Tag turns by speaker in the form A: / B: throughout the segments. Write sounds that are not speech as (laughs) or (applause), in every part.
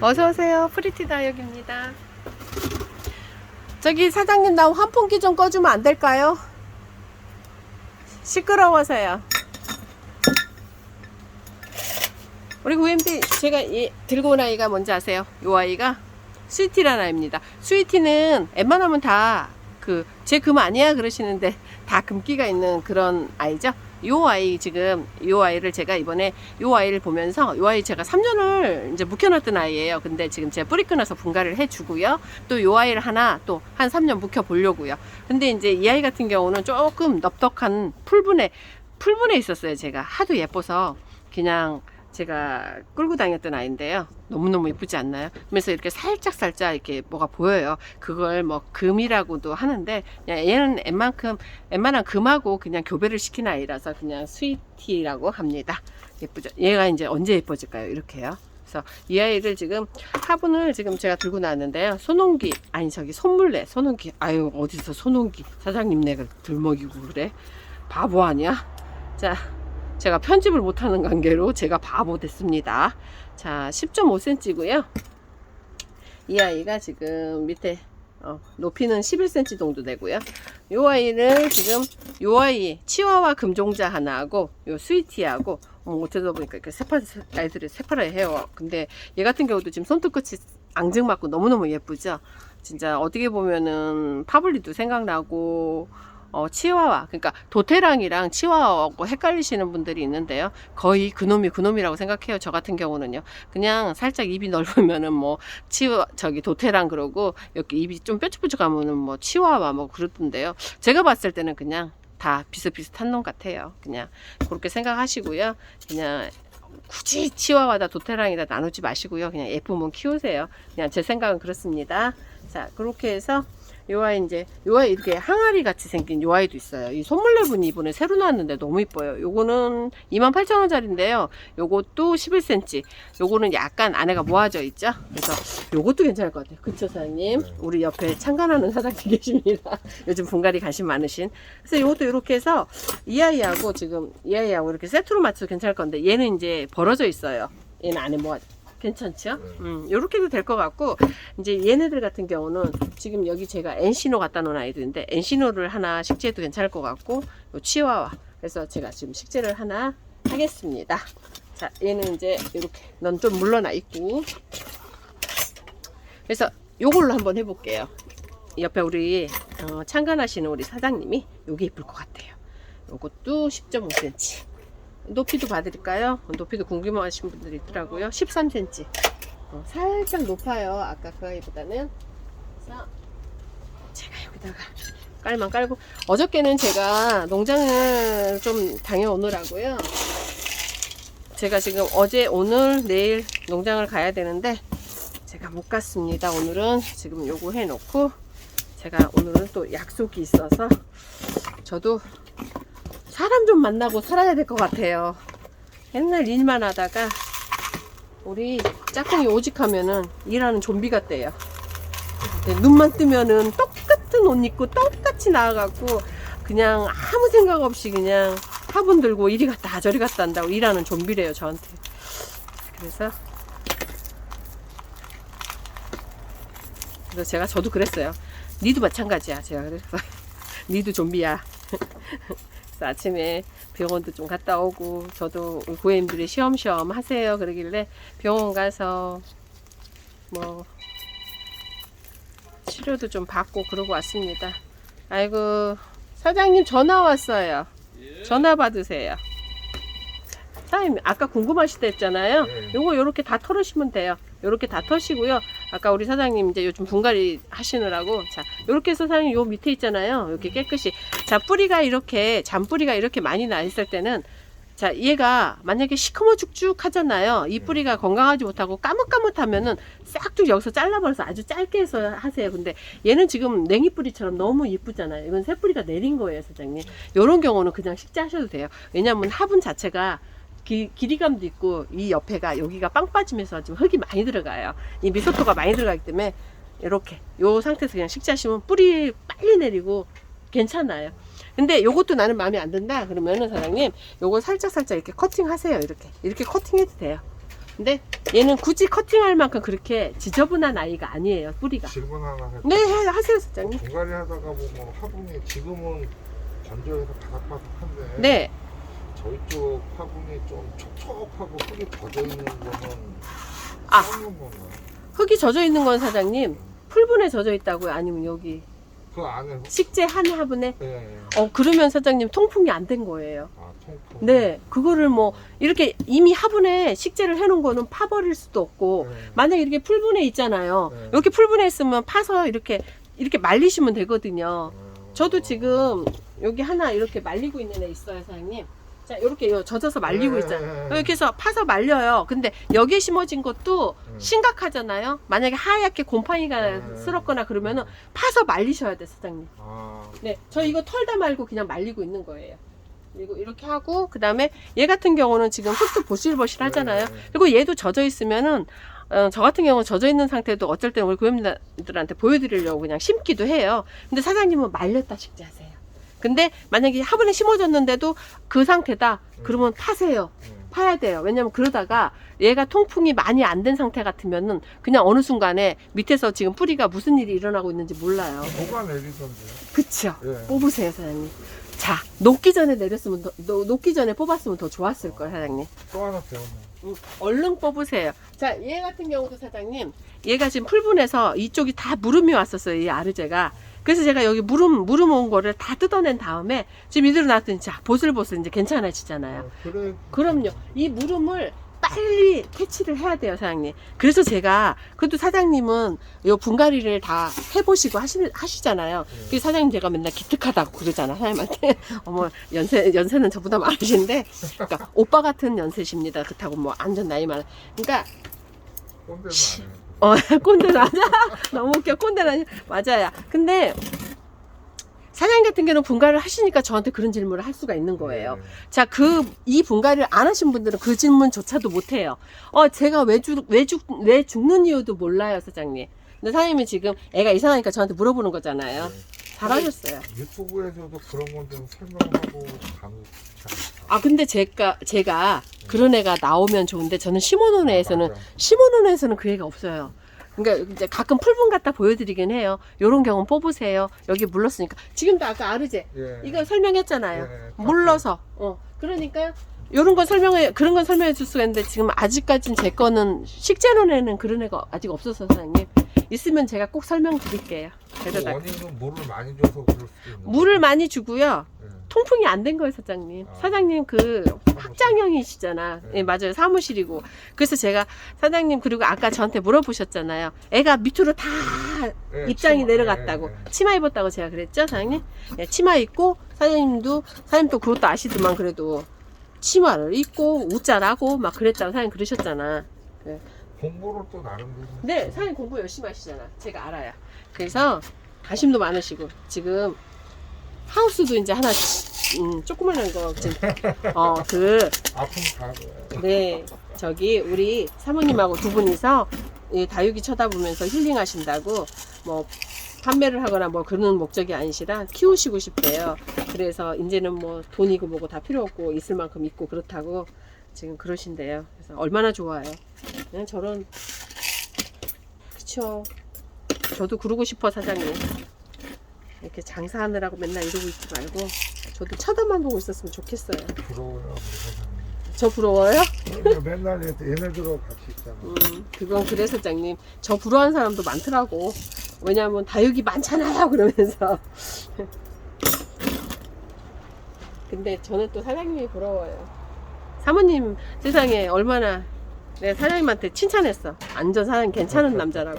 A: 어서 오세요. 프리티 다육입니다. 저기 사장님 나 환풍기 좀 꺼주면 안 될까요? 시끄러워서요. 우리 고객님들 제가 이, 들고 온 아이가 뭔지 아세요? 이 아이가 스위티라는 아이입니다. 스위티는 웬만하면 다 그 제 금 아니야 그러시는데 다 금기가 있는 그런 아이죠. 요 아이 지금 요 아이를 제가 이번에 요 아이를 보면서 요 아이 제가 3년을 이제 묵혀놨던 아이예요. 근데 지금 제가 뿌리 끊어서 분갈이를 해주고요. 또 요 아이를 하나 또 한 3년 묵혀 보려고요. 근데 이제 이 아이 같은 경우는 조금 넙덕한 풀분에 풀분에 있었어요. 제가 하도 예뻐서 그냥 제가 끌고 다녔던 아이인데요. 너무너무 예쁘지 않나요? 그래서 이렇게 살짝 살짝 이렇게 뭐가 보여요. 그걸 뭐 금이라고도 하는데 얘는 웬만큼 웬만한 금하고 그냥 교배를 시킨 아이라서 그냥 스위티라고 합니다. 예쁘죠? 얘가 이제 언제 예뻐질까요? 이렇게요. 그래서 이 아이를 지금 화분을 지금 제가 들고 나왔는데요. 손옹기 아니 저기 손물래 손옹기 아유 어디서 손옹기 사장님 내가 들먹이고 그래 바보 아니야? 자 제가 편집을 못하는 관계로 제가 바보 됐습니다. 자, 10.5cm고요. 이 아이가 지금 밑에 어, 높이는 11cm 정도 되고요. 이 아이를 지금 이 아이 치와와 금종자 하나하고 요 스위티하고 어, 어쩌다 보니까 이렇게 세파 아이들이 세파라해요. 근데 얘 같은 경우도 지금 손톱 끝이 앙증맞고 너무너무 예쁘죠. 진짜 어떻게 보면은 파블리도 생각나고 어, 치와와, 그러니까 도테랑이랑 치와와하고 헷갈리시는 분들이 있는데요. 거의 그놈이 그놈이라고 생각해요. 저 같은 경우는요. 그냥 살짝 입이 넓으면은 뭐, 치와, 저기 도테랑 그러고, 여기 입이 좀 뾰족뾰족하면은 뭐, 치와와 뭐 그러던데요. 제가 봤을 때는 그냥 다 비슷비슷한 놈 같아요. 그냥 그렇게 생각하시고요. 그냥 굳이 치와와다 도테랑이다 나누지 마시고요. 그냥 예쁘면 키우세요. 그냥 제 생각은 그렇습니다. 자, 그렇게 해서 요 아이 이제 요 아이 이렇게 항아리 같이 생긴 요 아이도 있어요. 이 손물레분이 이번에 새로 나왔는데 너무 이뻐요. 요거는 28,000원짜리인데요. 요것도 11cm. 요거는 약간 안에가 모아져 있죠. 그래서 요것도 괜찮을 것 같아요. 그쵸 사장님?
B: 네.
A: 우리 옆에 참관하는 사장님 (laughs) 계십니다. 요즘 분갈이 관심 많으신. 그래서 요것도 이렇게 해서 이 아이하고 지금 이 아이하고 이렇게 세트로 맞춰도 괜찮을 건데 얘는 이제 벌어져 있어요. 얘는 안에 모아 괜찮죠?
B: 네.
A: 음, 요렇게도 될 것 같고, 이제 얘네들 같은 경우는 지금 여기 제가 엔시노 갖다 놓은 아이들인데, 엔시노를 하나 식재해도 괜찮을 것 같고, 요 치와와. 그래서 제가 지금 식재를 하나 하겠습니다. 자, 얘는 이제 이렇게, 넌 좀 물러나 있고. 그래서 요걸로 한번 해볼게요. 옆에 우리, 어, 참관하시는 우리 사장님이 요게 이쁠 것 같아요. 요것도 10.5cm. 높이도 봐드릴까요? 높이도 궁금하신 분들이 있더라고요. 13cm. 어, 살짝 높아요. 아까 그 아이보다는. 그래서 제가 여기다가 깔만 깔고 어저께는 제가 농장을 좀 다녀오느라고요. 제가 지금 어제 오늘 내일 농장을 가야 되는데 제가 못 갔습니다. 오늘은 지금 요거 해놓고 제가 오늘은 또 약속이 있어서 저도 사람 좀 만나고 살아야 될 것 같아요. 맨날 일만 하다가 우리 짝꿍이 오직하면은 일하는 좀비 같대요. 네, 눈만 뜨면은 똑같은 옷 입고 똑같이 나와갖고 그냥 아무 생각 없이 그냥 화분 들고 이리 갔다 저리 갔다 한다고 일하는 좀비래요 저한테. 그래서 그래서 제가 저도 그랬어요. 니도 마찬가지야. 제가 그래서 (laughs) 니도 좀비야. (laughs) 그래서 아침에 병원도 좀 갔다 오고 저도 고객님들이 시험시험 하세요 그러길래 병원 가서 뭐 치료도 좀 받고 그러고 왔습니다. 아이고 사장님 전화 왔어요. 전화 받으세요. 사장님 아까 궁금하시다 했잖아요.
B: 네.
A: 요거 요렇게 다 털으시면 돼요. 요렇게 다 털시고요. 아까 우리 사장님 이제 요즘 분갈이 하시느라고 자 요렇게 해서 사장님 요 밑에 있잖아요. 이렇게 깨끗이 자 뿌리가 이렇게 잔뿌리가 이렇게 많이 나 있을 때는 자 얘가 만약에 시커머 죽죽 하잖아요. 이 뿌리가 건강하지 못하고 까뭇까뭇하면은 싹둑 여기서 잘라버려서 아주 짧게 해서 하세요. 근데 얘는 지금 냉이 뿌리처럼 너무 이쁘잖아요. 이건 새 뿌리가 내린 거예요, 사장님. 요런 경우는 그냥 식재하셔도 돼요. 왜냐면 화분 자체가 기, 길이감도 있고 이 옆에가 여기가 빵 빠지면서 지금 흙이 많이 들어가요. 이 미소토가 많이 들어가기 때문에 이렇게 요 상태에서 그냥 식재하시면 뿌리 빨리 내리고 괜찮아요. 근데 요것도 나는 마음에 안 든다 그러면은 사장님 요거 살짝 살짝 이렇게 커팅 하세요. 이렇게 이렇게 커팅해도 돼요. 근데 얘는 굳이 커팅할 만큼 그렇게 지저분한 아이가 아니에요 뿌리가
B: 질문 하나
A: 할네 해- 하세요 사장님
B: 분갈이 하다가 보면 화분이 지금은 건조해서 바삭바삭한데
A: 네
B: 저희 쪽 화분이 좀 촉촉하고 흙이 젖어 있는 거는
A: 아.
B: 썩는 건가요?
A: 흙이 젖어 있는 건 사장님 풀분에 젖어 있다고요 아니면 여기
B: 그 안에 흙-
A: 식재 한 화분에
B: 예, 예.
A: 어 그러면 사장님 통풍이 안 된 거예요
B: 아 통풍
A: 네 그거를 뭐 이렇게 이미 화분에 식재를 해놓은 거는 파버릴 수도 없고
B: 네.
A: 만약에 이렇게 풀분에 있잖아요
B: 네.
A: 이렇게 풀분에 있으면 파서 이렇게 이렇게 말리시면 되거든요
B: 어.
A: 저도 지금 여기 하나 이렇게 말리고 있는 애 있어요, 사장님. 자, 이렇게 요 젖어서 말리고
B: 네,
A: 있잖아요.
B: 네,
A: 이렇게 해서 파서 말려요. 근데 여기에 심어진 것도
B: 네.
A: 심각하잖아요. 만약에 하얗게 곰팡이가
B: 네.
A: 쓸었거나 그러면은 파서 말리셔야 돼, 사장님.
B: 아,
A: 네, 저 이거 털 다 말고 그냥 말리고 있는 거예요. 그리고 이렇게 하고 그 다음에 얘 같은 경우는 지금 흙도 보실보실 하잖아요.
B: 네, 네.
A: 그리고 얘도 젖어 있으면은 어, 저 같은 경우는 젖어 있는 상태도 어쩔 때는 우리 고객님들한테 보여드리려고 그냥 심기도 해요. 근데 사장님은 말렸다 식재하세요. 근데 만약에 화분에 심어졌는데도 그 상태다. 그러면 파세요.
B: 네.
A: 파야 돼요. 왜냐면 그러다가 얘가 통풍이 많이 안 된 상태 같으면은 그냥 어느 순간에 밑에서 지금 뿌리가 무슨 일이 일어나고 있는지 몰라요.
B: 뭐가 내리던데
A: 그쵸?
B: 예.
A: 뽑으세요, 사장님. 자, 녹기 전에 내렸으면 더, 노- 녹기 전에 뽑았으면 더 좋았을 거예요, 사장님.
B: 또 하나 배웠네
A: 음, 얼른 뽑으세요. 자, 얘 같은 경우도 사장님, 얘가 지금 풀분해서 이쪽이 다 무름이 왔었어요, 이 아르제가. 그래서 제가 여기 무름, 무름 온 거를 다 뜯어낸 다음에 지금 이대로 놨더니 자, 보슬보슬 이제 괜찮아지잖아요.
B: 어, 그래
A: 그럼요. 이 무름을 빨리 퇴치를 해야 돼요, 사장님. 그래서 제가, 그래도 사장님은 요 분갈이를 다 해보시고 하시, 하시잖아요.
B: 네.
A: 그래서 사장님 제가 맨날 기특하다고 그러잖아, 사장님한테. (laughs) 어머, 연세, 연세는 저보다 많으신데, 그러니까 오빠 같은 연세십니다. 그렇다고 뭐 완전 나이 많아. 그러니까,
B: 꼰대는 안 해.
A: 어, (laughs) 꼰대 맞아. (laughs) 너무 웃겨. 꼰대 아니 맞아요. 근데, 사장님 같은 경우는 분갈이를 하시니까 저한테 그런 질문을 할 수가 있는 거예요.
B: 네.
A: 자, 그, 이 분갈이를 안 하신 분들은 그 질문조차도 못 해요. 어, 제가 왜 죽, 왜 죽, 왜 죽는 이유도 몰라요, 사장님. 근데 사장님이 지금 애가 이상하니까 저한테 물어보는 거잖아요.
B: 네.
A: 잘하셨어요.
B: 유튜브에서도 그런 건 좀 설명하고 않을까?
A: 아, 근데 제가, 제가 그런 애가 나오면 좋은데 저는 심어놓은 애에서는,
B: 맞아.
A: 심어놓은 애에서는 그 애가 없어요. 그러니까 이제 가끔 풀분 갖다 보여드리긴 해요. 요런 경우 뽑으세요. 여기 물렀으니까. 지금도 아까 아르제.
B: 예.
A: 이거 설명했잖아요.
B: 예,
A: 물러서. 어. 그러니까 요런 건 설명해 그런 건 설명해 줄 수가 있는데 지금 아직까진 제 거는 식재론에는 그런 애가 아직 없어서 사장님 있으면 제가 꼭 설명 드릴게요.
B: 그
A: 그래서
B: 원인은 물을 많이 줘서 그럴 수도 있는
A: 물을 많이 주고요.
B: 예.
A: 통풍이 안 된 거예요, 사장님.
B: 아.
A: 사장님 그 확장형이시잖아.
B: 네.
A: 예, 맞아요. 사무실이고. 그래서 제가 사장님 그리고 아까 저한테 물어보셨잖아요. 애가 밑으로 다
B: 예,
A: 입장이
B: 치마,
A: 내려갔다고
B: 예, 예.
A: 치마 입었다고 제가 그랬죠 사장님 예, 치마 입고 사장님도 사장님 또 그것도 아시더만 그래도 치마를 입고 웃자라고 막 그랬다고 사장님 그러셨잖아
B: 공부를 또 나름대로
A: 네 사장님 공부 열심히 하시잖아 제가 알아요 그래서 관심도 많으시고 지금 하우스도 이제 하나 음, 조그만한 거 지금 어그 네, 저기 우리 사모님하고 두 분이서 이 다육이 쳐다보면서 힐링하신다고 뭐 판매를 하거나 뭐 그런 목적이 아니시라 키우시고 싶대요. 그래서 이제는 뭐 돈이고 뭐고 다 필요 없고 있을 만큼 있고 그렇다고 지금 그러신대요. 그래서 얼마나 좋아요. 그냥 저런 그쵸. 저도 그러고 싶어 사장님. 이렇게 장사하느라고 맨날 이러고 있지 말고 저도 쳐다만 보고 있었으면 좋겠어요.
B: 부러워요
A: 저 부러워요?
B: 그러니까 맨날 얘- 얘네들하고 같이 있잖아
A: 음, 그건 그래 사장님. 저 부러워하는 사람도 많더라고. 왜냐면 다육이 많잖아요. 그러면서. (laughs) 근데 저는 또 사장님이 부러워요. 사모님 세상에 얼마나 내가 사장님한테 칭찬했어. 완전 사장님 괜찮은 남자라고.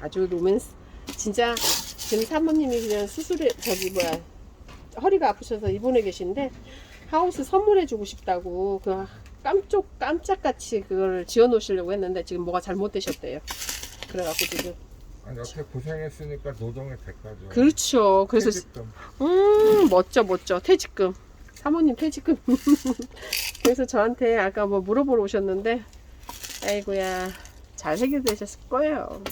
A: 아주 로맨스. 진짜 지금 사모님이 그냥 수술에 저기 뭐야 허리가 아프셔서 입원해 계신데 하우스 선물해 주고 싶다고 그 깜짝 깜짝같이 그걸 지어 놓으시려고 했는데 지금 뭐가 잘못되셨대요. 그래갖고 지금
B: 아니 여태 고생했으니까 노동의 대가죠
A: 그렇죠. 그래서
B: 퇴직금.
A: 음 멋져 멋져 퇴직금 사모님 퇴직금 (laughs) 그래서 저한테 아까 뭐 물어보러 오셨는데 아이고야 잘 해결되셨을 거예요.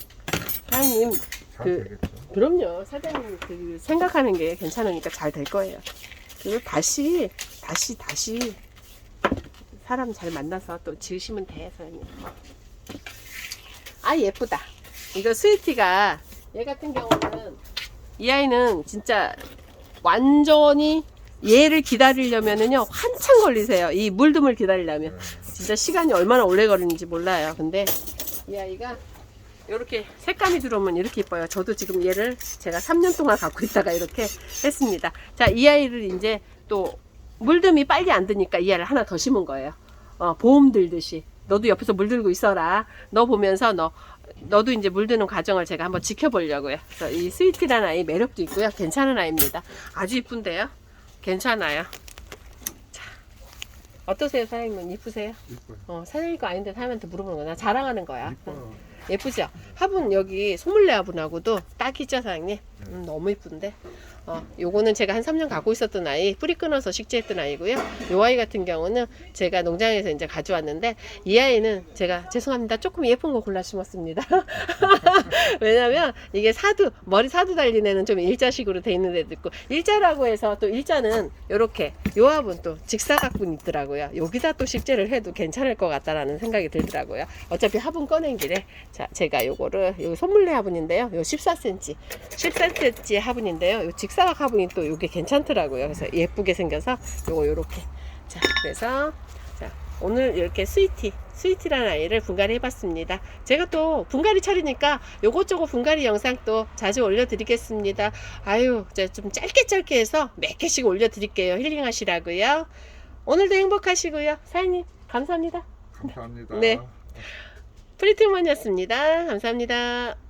A: 사장님
B: 잘
A: 그- 그럼요 사장님 그 생각하는 게 괜찮으니까 잘 될 거예요. 그리고 다시 다시 다시 사람 잘 만나서 또 지으시면 돼, 사장님. 아, 예쁘다. 이거 스위티가 얘 같은 경우는 이 아이는 진짜 완전히 얘를 기다리려면은요 한참 걸리세요. 이 물듬을 기다리려면 진짜 시간이 얼마나 오래 걸리는지 몰라요. 근데 이 아이가 이렇게 색감이 들어오면 이렇게 이뻐요. 저도 지금 얘를 제가 3년 동안 갖고 있다가 이렇게 했습니다. 자, 이 아이를 이제 또 물듬이 빨리 안 드니까 이 아이를 하나 더 심은 거예요. 어, 보험 들듯이. 너도 옆에서 물 들고 있어라. 너 보면서 너, 너도 이제 물드는 과정을 제가 한번 지켜보려고요. 그래서 이 스위티라는 아이 매력도 있고요. 괜찮은 아이입니다. 아주 이쁜데요. 괜찮아요. 자, 어떠세요, 사장님은? 이쁘세요?
B: 이뻐요.
A: 어, 사장님 거 아닌데 사람한테 물어보는 거나 자랑하는 거야.
B: 이뻐요.
A: 예쁘죠? 화분 여기 소물레 화분하고도 딱이죠 사장님? 음, 너무 이쁜데? 어, 요거는 제가 한 3년 갖고 있었던 아이 뿌리 끊어서 식재했던 아이고요. 요 아이 같은 경우는 제가 농장에서 이제 가져왔는데 이 아이는 제가 죄송합니다. 조금 예쁜 거 골라 심었습니다. (laughs) 왜냐면 이게 사두 머리 사두 달린 애는 좀 일자식으로 돼 있는 애도 있고 일자라고 해서 또 일자는 요렇게 요 화분 또 직사각분 있더라고요. 여기다 또 식재를 해도 괜찮을 것 같다라는 생각이 들더라고요. 어차피 화분 꺼낸 길에 자, 제가 요거를 요 손물레 화분인데요. 요 14cm, 14cm 화분인데요. 요 직사각 화분이 또 요게 괜찮더라고요. 그래서 예쁘게 생겨서 요거 요렇게. 자, 그래서 자, 오늘 이렇게 스위티, 스위티라는 아이를 분갈이 해봤습니다. 제가 또 분갈이 차리니까 요것저것 분갈이 영상 또 자주 올려드리겠습니다. 아유, 좀 짧게 짧게 해서 몇 개씩 올려드릴게요. 힐링하시라고요. 오늘도 행복하시고요. 사장님, 감사합니다.
B: 감사합니다.
A: 네. 프리트먼이었습니다. 감사합니다.